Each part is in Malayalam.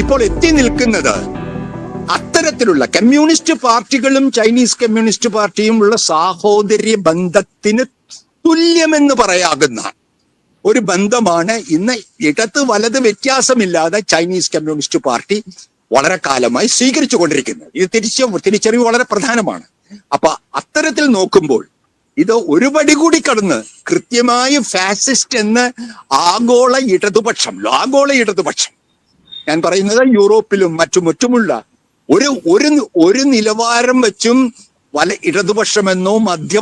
ഇപ്പോൾ എത്തി നിൽക്കുന്നത് അത്തരത്തിലുള്ള കമ്മ്യൂണിസ്റ്റ് പാർട്ടികളും ചൈനീസ് കമ്മ്യൂണിസ്റ്റ് പാർട്ടിയും ഉള്ള സാഹോദര്യ ബന്ധത്തിന് തുല്യമെന്ന് പറയാകുന്ന ഒരു ബന്ധമാണ്. ഇന്ന് ഇടത് വലത് വ്യത്യാസമില്ലാതെ ചൈനീസ് കമ്മ്യൂണിസ്റ്റ് പാർട്ടി വളരെ കാലമായി സ്വീകരിച്ചു കൊണ്ടിരിക്കുന്നത് ഇത് തിരിച്ച തിരിച്ചറിവ് വളരെ പ്രധാനമാണ്. അപ്പൊ അത്തരത്തിൽ നോക്കുമ്പോൾ ഇത് ഒരുപടി കൂടി കടന്ന് കൃത്യമായി ഫാസിസ്റ്റ് എന്ന് ആഗോള ഇടതുപക്ഷം ആഗോള ഇടതുപക്ഷം ഞാൻ പറയുന്നത് യൂറോപ്പിലും മറ്റും മറ്റുമുള്ള ഒരു ഒരു ഒരു നിലവാരം വെച്ചും വല ഇടതുപക്ഷമെന്നോ മധ്യ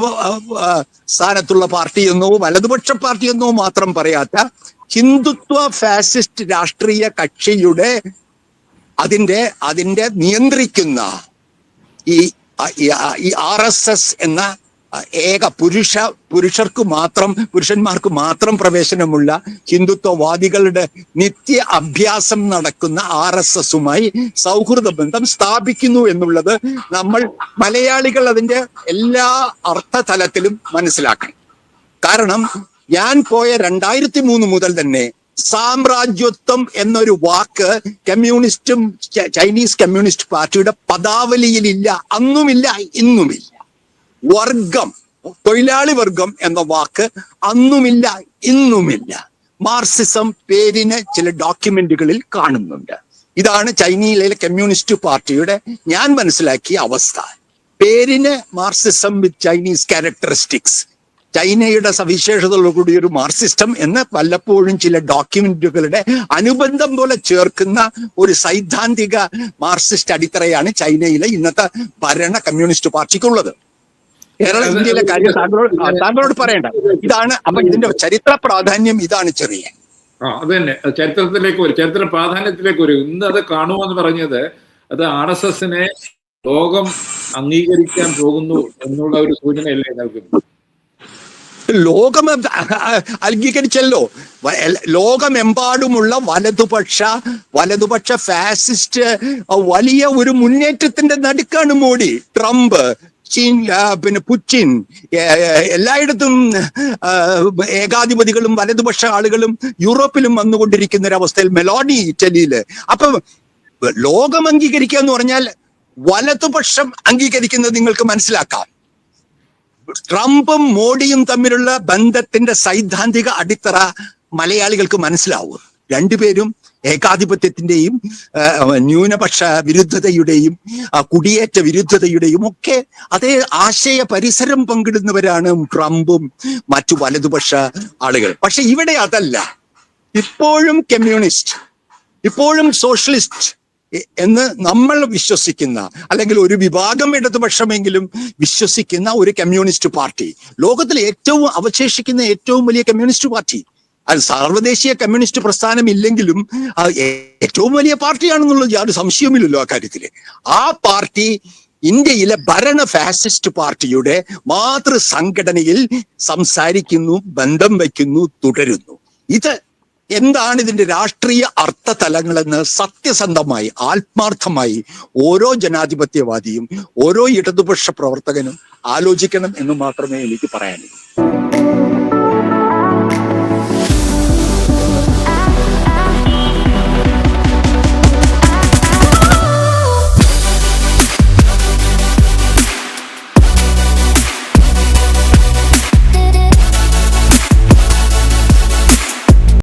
സ്ഥാനത്തുള്ള പാർട്ടിയെന്നോ വലതുപക്ഷ പാർട്ടിയെന്നോ മാത്രം പറയാത്ത ഹിന്ദുത്വ ഫാസിസ്റ്റ് രാഷ്ട്രീയ കക്ഷിയുടെ അതിന്റെ അതിന്റെ നിയന്ത്രിക്കുന്ന ഈ ആർ എസ് എസ് എന്ന ഏക പുരുഷ പുരുഷർക്ക് മാത്രം പുരുഷന്മാർക്ക് മാത്രം പ്രവേശനമുള്ള ഹിന്ദുത്വവാദികളുടെ നിത്യ അഭ്യാസം നടക്കുന്ന ആർ എസ് എസുമായി സൗഹൃദ ബന്ധം സ്ഥാപിക്കുന്നു എന്നുള്ളത് നമ്മൾ മലയാളികൾ അതിന്റെ എല്ലാ അർത്ഥതലത്തിലും മനസ്സിലാക്കണം. കാരണം ഞാൻ പോയ രണ്ടായിരത്തി മൂന്ന് മുതൽ തന്നെ സാമ്രാജ്യത്വം എന്നൊരു വാക്ക് കമ്മ്യൂണിസ്റ്റും ചൈനീസ് കമ്മ്യൂണിസ്റ്റ് പാർട്ടിയുടെ പദാവലിയിലില്ല അന്നുമില്ല ഇന്നുമില്ല. വർഗം തൊഴിലാളി വർഗം എന്ന വാക്ക് അന്നുമില്ല ഇന്നുമില്ല. മാർസിസം പേരിന് ചില ഡോക്യുമെന്റുകളിൽ കാണുന്നുണ്ട്. ഇതാണ് ചൈനയിലെ കമ്മ്യൂണിസ്റ്റ് പാർട്ടിയുടെ ഞാൻ മനസ്സിലാക്കിയ അവസ്ഥ. പേരിന് മാർസിസം വിത്ത് ചൈനീസ് ക്യാരക്ടറിസ്റ്റിക്സ്. ചൈനയുടെ സവിശേഷതകളോടുകൂടി ഒരു മാർസിസ്റ്റം എന്ന് വല്ലപ്പോഴും ചില ഡോക്യുമെന്റുകളുടെ അനുബന്ധം പോലെ ചേർക്കുന്ന ഒരു സൈദ്ധാന്തിക മാർസിസ്റ്റ് അടിത്തറയാണ് ചൈനയിലെ ഇന്നത്തെ ഭരണ കമ്മ്യൂണിസ്റ്റ് പാർട്ടിക്കുള്ളത്. കേരള ഇന്ത്യയിലെ കാര്യം താങ്കളോട് താങ്കളോട് പറയണ്ട. ഇതാണ് അപ്പൊ ഇതിന്റെ ചരിത്ര പ്രാധാന്യം ഇതാണ് ചെറിയ. ആ അത് തന്നെ. ചരിത്രത്തിലേക്ക് വരും. ചരിത്ര പ്രാധാന്യത്തിലേക്ക് വരും. ഇന്ന് അത് കാണുമെന്ന് പറഞ്ഞത് അത് ആർ എസ് എസിനെ ലോകം അംഗീകരിക്കാൻ പോകുന്നു എന്നുള്ള ഒരു സൂചനയല്ലേ നൽകുന്നു ലോകം അംഗീകരിച്ചല്ലോ. ലോകമെമ്പാടുമുള്ള വലതുപക്ഷ വലതുപക്ഷ ഫാസിസ്റ്റ് വലിയ ഒരു മുന്നേറ്റത്തിന്റെ നടുക്കാണ് മോഡി ട്രംപ്. ആ, പിന്നെ പുച്ചിൻ. എല്ലായിടത്തും ഏകാധിപതികളും വലതുപക്ഷ ആളുകളും യൂറോപ്പിലും വന്നുകൊണ്ടിരിക്കുന്ന ഒരു അവസ്ഥയിൽ മെലോഡി ഇറ്റലിയിൽ. അപ്പൊ ലോകം അംഗീകരിക്കുക എന്ന് പറഞ്ഞാൽ വലതുപക്ഷം അംഗീകരിക്കുന്നത് നിങ്ങൾക്ക് മനസ്സിലാക്കാം. ട്രംപും മോഡിയും തമ്മിലുള്ള ബന്ധത്തിന്റെ സൈദ്ധാന്തിക അടിത്തറ മലയാളികൾക്ക് മനസ്സിലാവും. രണ്ടുപേരും ഏകാധിപത്യത്തിന്റെയും ന്യൂനപക്ഷ വിരുദ്ധതയുടെയും കുടിയേറ്റ വിരുദ്ധതയുടെയും ഒക്കെ അതേ ആശയ പരിസരം പങ്കിടുന്നവരാണ് ട്രംപും മറ്റു വലതുപക്ഷ ആളുകൾ. പക്ഷെ ഇവിടെ അതല്ല. ഇപ്പോഴും കമ്മ്യൂണിസ്റ്റ് ഇപ്പോഴും സോഷ്യലിസ്റ്റ് എന്ന് നമ്മൾ വിശ്വസിക്കുന്ന അല്ലെങ്കിൽ ഒരു വിഭാഗം ഇടതുപക്ഷമെങ്കിലും വിശ്വസിക്കുന്ന ഒരു കമ്മ്യൂണിസ്റ്റ് പാർട്ടി. ലോകത്തിൽ ഏറ്റവും അവശേഷിക്കുന്ന ഏറ്റവും വലിയ കമ്മ്യൂണിസ്റ്റ് പാർട്ടി അത് സർവദേശീയ കമ്മ്യൂണിസ്റ്റ് പ്രസ്ഥാനം ഇല്ലെങ്കിലും ഏറ്റവും വലിയ പാർട്ടിയാണെന്നുള്ളത് യാതൊരു സംശയവുമില്ലല്ലോ ആ കാര്യത്തിൽ ആ പാർട്ടി ഇന്ത്യയിലെ ഭരണ ഫാസിസ്റ്റ് പാർട്ടിയുടെ മാതൃ സംഘടനയിൽ സംസാരിക്കുന്നു ബന്ധം വയ്ക്കുന്നു തുടരുന്നു. ഇത് എന്താണ് ഇതിന്റെ രാഷ്ട്രീയ അർത്ഥതലങ്ങളെന്ന് സത്യസന്ധമായി ആത്മാർത്ഥമായി ഓരോ ജനാധിപത്യവാദിയും ഓരോ ഇടതുപക്ഷ പ്രവർത്തകനും ആലോചിക്കണം എന്ന് മാത്രമേ എനിക്ക് പറയാനുള്ളൂ.